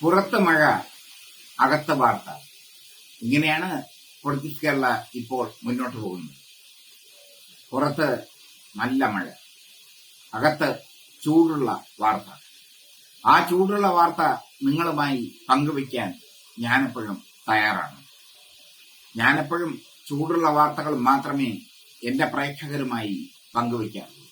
പുറത്ത് മഴ അകത്ത വാർത്ത. ഇങ്ങനെയാണ് പൊളിറ്റിക്സ് കേരള ഇപ്പോൾ മുന്നോട്ട് പോകുന്നത്. പുറത്ത് നല്ല മഴ അകത്ത് ചൂടുള്ള വാർത്ത. ആ ചൂടുള്ള വാർത്ത നിങ്ങളുമായി പങ്കുവയ്ക്കാൻ ഞാനെപ്പോഴും തയ്യാറാണ്. ഞാനെപ്പോഴും ചൂടുള്ള വാർത്തകൾ മാത്രമേ എന്റെ പ്രേക്ഷകരുമായി പങ്കുവയ്ക്കാറുള്ളൂ.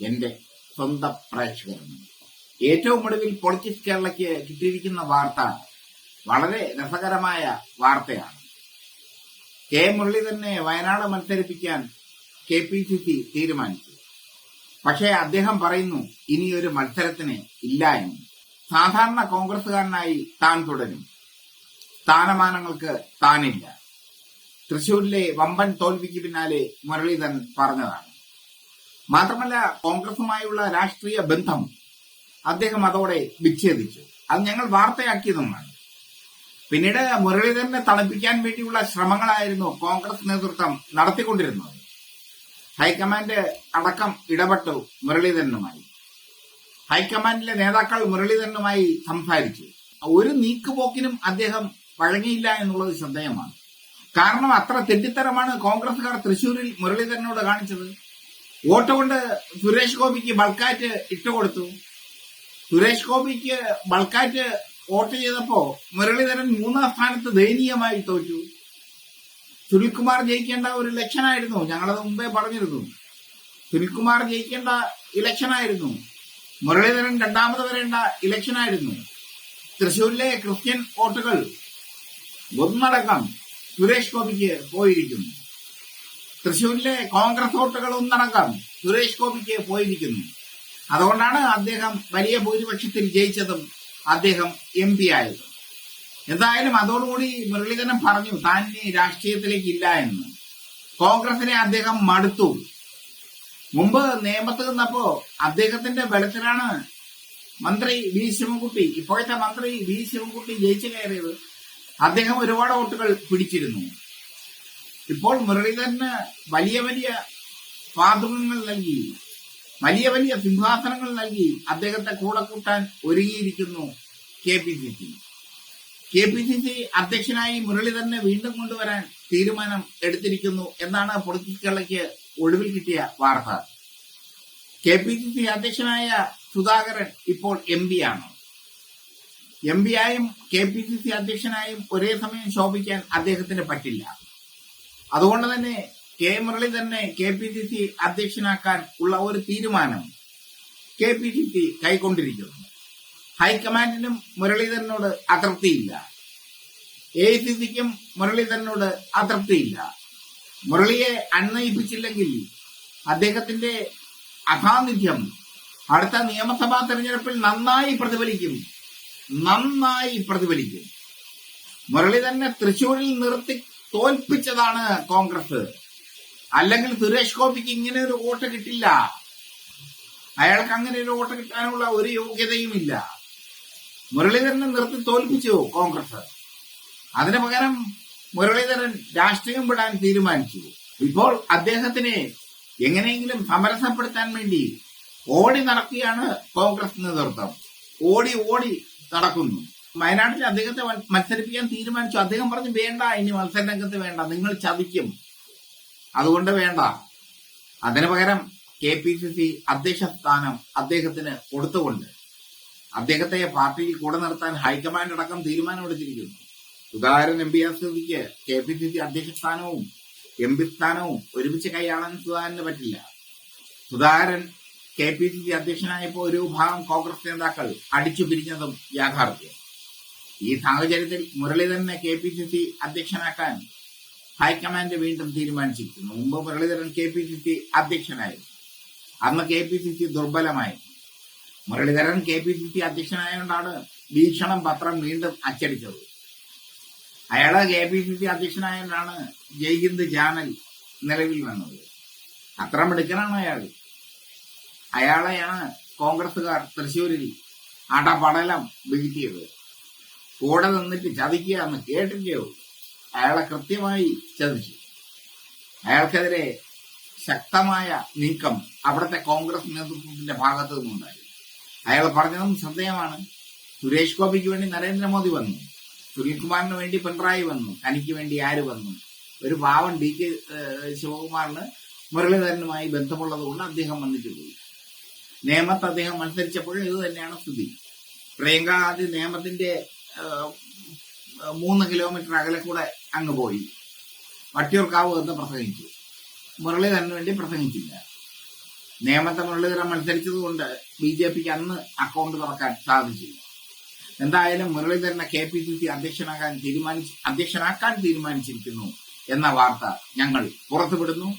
എന്റെ സ്വന്തം പ്രേക്ഷകരുമായി. ഏറ്റവും ഒടുവിൽ പൊളിറ്റിക്സ് കേരളയ്ക്ക് കിട്ടിയിരിക്കുന്ന വാർത്ത വളരെ രസകരമായ വാർത്തയാണ്. കെ മുരളീധരനെ വയനാട് മത്സരിപ്പിക്കാൻ കെ പി സി സി തീരുമാനിച്ചു. പക്ഷേ അദ്ദേഹം പറയുന്നു ഇനിയൊരു മത്സരത്തിന് ഇല്ല എന്ന്. സാധാരണ കോൺഗ്രസുകാരനായി താൻ തുടരും. സ്ഥാനമാനങ്ങൾക്ക് താനില്ല. തൃശൂരിലെ വമ്പൻ തോൽവിക്ക് പിന്നാലെ മുരളീധരൻ പറഞ്ഞതാണ്. മാത്രമല്ല കോൺഗ്രസുമായുള്ള രാഷ്ട്രീയ ബന്ധം അദ്ദേഹം അതോടെ വിച്ഛേദിച്ചു. അത് ഞങ്ങൾ വാർത്തയാക്കിയതുമാണ് പിന്നീട് മുരളീധരനെ തണുപ്പിക്കാൻ വേണ്ടിയുള്ള ശ്രമങ്ങളായിരുന്നു കോൺഗ്രസ് നേതൃത്വം നടത്തിക്കൊണ്ടിരുന്നത്. ഹൈക്കമാൻഡ് അടക്കം ഇടപെട്ടു മുരളീധരനുമായി. ഹൈക്കമാൻഡിലെ നേതാക്കൾ മുരളീധരനുമായി സംസാരിച്ചു. ഒരു നീക്കുപോക്കിനും അദ്ദേഹം വഴങ്ങിയില്ല എന്നുള്ളത് ശ്രദ്ധേയമാണ്. കാരണം അത്ര തെറ്റിത്തരമാണ് കോൺഗ്രസുകാർ തൃശൂരിൽ മുരളീധരനോട് കാണിച്ചത്. വോട്ട് കൊണ്ട് സുരേഷ് ഗോപിക്ക് ബൾക്കാറ്റ് ഇട്ടുകൊടുത്തു. സുരേഷ് ഗോപിക്ക് ബൾക്കാറ്റ് വോട്ട് ചെയ്തപ്പോ മുരളീധരൻ മൂന്നാം സ്ഥാനത്ത് ദയനീയമായി തോറ്റു. സുനിൽകുമാർ ജയിക്കേണ്ട ഒരു ഇലക്ഷനായിരുന്നു. ഞങ്ങളത് മുമ്പേ പറഞ്ഞിരുന്നു. സുനിൽകുമാർ ജയിക്കേണ്ട ഇലക്ഷനായിരുന്നു. മുരളീധരൻ രണ്ടാമത് വരേണ്ട ഇലക്ഷനായിരുന്നു. തൃശൂരിലെ ക്രിസ്ത്യൻ വോട്ടുകൾ ഒന്നടക്കം സുരേഷ് ഗോപിക്ക് പോയിരിക്കുന്നു. തൃശൂരിലെ കോൺഗ്രസ് വോട്ടുകൾ ഒന്നടക്കം സുരേഷ് ഗോപിക്ക് പോയിരിക്കുന്നു. അതുകൊണ്ടാണ് അദ്ദേഹം വലിയ ഭൂരിപക്ഷത്തിൽ ജയിച്ചതും അദ്ദേഹം എം പി ആയതും. എന്തായാലും അതോടുകൂടി മുരളീധരൻ പറഞ്ഞു താൻ ഇനി രാഷ്ട്രീയത്തിലേക്ക് ഇല്ല എന്ന്. കോൺഗ്രസിനെ അദ്ദേഹം മടുത്തു. മുമ്പ് നിയമത്ത് നിന്നപ്പോ അദ്ദേഹത്തിന്റെ ബലത്തിലാണ് മന്ത്രി വി ശിവൻകുട്ടി ഇപ്പോഴത്തെ മന്ത്രി വി ശിവൻകുട്ടി ജയിച്ചു കയറിയത്. അദ്ദേഹം ഒരുപാട് വോട്ടുകൾ പിടിച്ചിരുന്നു. ഇപ്പോൾ മുരളീധരന് വലിയ വലിയ പാതകങ്ങൾ നൽകി. വലിയ വലിയ സിംഹാസനങ്ങൾ നൽകി അദ്ദേഹത്തെ കൂടെ കൂട്ടാൻ ഒരുങ്ങിയിരിക്കുന്നു K P C C. K P C C അധ്യക്ഷനായി മുരളീധരനെ വീണ്ടും കൊണ്ടുവരാൻ തീരുമാനം എടുത്തിരിക്കുന്നു എന്നാണ് പൊളിറ്റിക്സ് കേരളയ്ക്ക് ഒടുവിൽ കിട്ടിയ വാർത്ത. കെ പി സി സി അധ്യക്ഷനായ സുധാകരൻ ഇപ്പോൾ എം പി ആണ്. എം പി ആയും കെ പി സി സി അധ്യക്ഷനായും ഒരേ സമയം ശോഭിക്കാൻ അദ്ദേഹത്തിന് പറ്റില്ല. അതുകൊണ്ട് തന്നെ കെ മുരളി തന്നെ കെ പി സി സി അധ്യക്ഷനാക്കാൻ ഉള്ള ഒരു തീരുമാനം കെ പി സി സി കൈക്കൊണ്ടിരിക്കുന്നു. ഹൈക്കമാൻഡിനും മുരളീധരനോട് അതൃപ്തിയില്ല. എ ഐ സി സിക്കും മുരളീധരനോട് അതൃപ്തിയില്ല. മുരളിയെ അന്വയിപ്പിച്ചില്ലെങ്കിൽ അദ്ദേഹത്തിന്റെ അസാന്നിധ്യം അടുത്ത നിയമസഭാ തെരഞ്ഞെടുപ്പിൽ നന്നായി പ്രതിഫലിക്കും. നന്നായി പ്രതിഫലിക്കും. മുരളീധരനെ തൃശൂരിൽ നിർത്തി തോൽപ്പിച്ചതാണ് കോൺഗ്രസ്. അല്ലെങ്കിൽ സുരേഷ് ഗോപിക്ക് ഇങ്ങനെ ഒരു വോട്ട് കിട്ടില്ല. അയാൾക്ക് അങ്ങനെ ഒരു വോട്ട് കിട്ടാനുള്ള ഒരു യോഗ്യതയുമില്ല. മുരളീധരനെ നിർത്തി തോൽപ്പിച്ചു കോൺഗ്രസ്. അതിന് പകരം മുരളീധരൻ രാഷ്ട്രീയം വിടാൻ തീരുമാനിച്ചു. ഇപ്പോൾ അദ്ദേഹത്തിനെ എങ്ങനെയെങ്കിലും സമരസപ്പെടുത്താൻ വേണ്ടി ഓടി നടക്കുകയാണ് കോൺഗ്രസ് നേതൃത്വം. ഓടി ഓടി നടക്കുന്നു. വയനാട്ടിൽ അദ്ദേഹത്തെ മത്സരിപ്പിക്കാൻ തീരുമാനിച്ചു. അദ്ദേഹം പറഞ്ഞു വേണ്ട ഇനി മത്സര രംഗത്ത് വേണ്ട. നിങ്ങൾ ചതിക്കും. അതുകൊണ്ട് വേണ്ട. അതിന് പകരം കെ പി സി സി അധ്യക്ഷ സ്ഥാനം അദ്ദേഹത്തിന് കൊടുത്തുകൊണ്ട് അദ്ദേഹത്തെ പാർട്ടിയിൽ കൂടെ നിർത്താൻ ഹൈക്കമാൻഡ് അടക്കം തീരുമാനമെടുത്തിരിക്കുന്നു സുധാകരൻ എം പി ആർ സ്ഥിതിക്ക് കെ പി സി സി അധ്യക്ഷ സ്ഥാനവും എം പി സ്ഥാനവും ഒരുമിച്ച് കൈയാളാൻ സുധാകരന് പറ്റില്ല. Sudhakaran K P C C അധ്യക്ഷനായപ്പോൾ ഒരു വിഭാഗം കോൺഗ്രസ് നേതാക്കൾ അടിച്ചു പിരിഞ്ഞതും യാഥാർത്ഥ്യം. ഈ സാഹചര്യത്തിൽ മുരളീധരനെ കെ പി സി സി അധ്യക്ഷനാക്കാൻ ഹൈക്കമാൻഡ് വീണ്ടും തീരുമാനിച്ചിരിക്കുന്നു. മുമ്പ് Muraleedharan K P C C അധ്യക്ഷനായിരുന്നു. അന്ന് K P C C ദുർബലമായി Muraleedharan K P C C അധ്യക്ഷനായതുകൊണ്ടാണ് Veekshanam പത്രം വീണ്ടും അച്ചടിച്ചത്. അയാൾ കെ പി സി സി അധ്യക്ഷനായതുകൊണ്ടാണ് ജയ്ഹിന്ദ് ചാനൽ നിലവിൽ വന്നത്. അത്ര മിടുക്കനാണ് അയാൾ അയാളെയാണ് കോൺഗ്രസുകാർ തൃശൂരിൽ അടപടലം വീഴ്ത്തിയത്. കൂടെ നിന്നിട്ട് ചതിക്കുക എന്ന് കേട്ടിട്ടേ ഉള്ളൂ. അയാളെ കൃത്യമായി ചതിച്ചു അയാൾക്കെതിരെ ശക്തമായ നീക്കം അവിടുത്തെ കോൺഗ്രസ് നേതൃത്വത്തിന്റെ ഭാഗത്തു നിന്നുണ്ടായി. അയാൾ പറഞ്ഞതും ശ്രദ്ധേയമാണ്. സുരേഷ് ഗോപിക്ക് വേണ്ടി നരേന്ദ്രമോദി വന്നു. സുനിൽകുമാറിന് വേണ്ടി പിണറായി വന്നു. തനിക്ക് വേണ്ടി ആര് വന്നു? ഒരു പാവൻ ഡി കെ ശിവകുമാറിന് മുരളീധരനുമായി ബന്ധമുള്ളതുകൊണ്ട് അദ്ദേഹം വന്നിട്ട് പോയി. നിയമത്ത് അദ്ദേഹം മത്സരിച്ചപ്പോഴും ഇത് തന്നെയാണ് സ്ഥിതി. പ്രിയങ്ക ഗാന്ധി നേമത്തിന്റെ ഏഹ്, മൂന്ന് കിലോമീറ്റർ അകലെ കൂടെ അങ്ങ് പോയി. വട്ടിയൂർക്കാവ് എന്ന് പ്രസംഗിച്ചു. മുരളീധരന് വേണ്ടി പ്രസംഗിച്ചില്ല. നേമത്തെ മുരളീധരൻ മത്സരിച്ചതുകൊണ്ട് ബി ജെ പിക്ക് അന്ന് അക്കൗണ്ട് തുറക്കാൻ സാധിച്ചില്ല. എന്തായാലും മുരളീധരനെ കെ പി സി സി അധ്യക്ഷനാകാൻ തീരുമാനിച്ച് അധ്യക്ഷനാക്കാൻ തീരുമാനിച്ചിരിക്കുന്നു എന്ന വാർത്ത ഞങ്ങൾ പുറത്തുവിടുന്നു.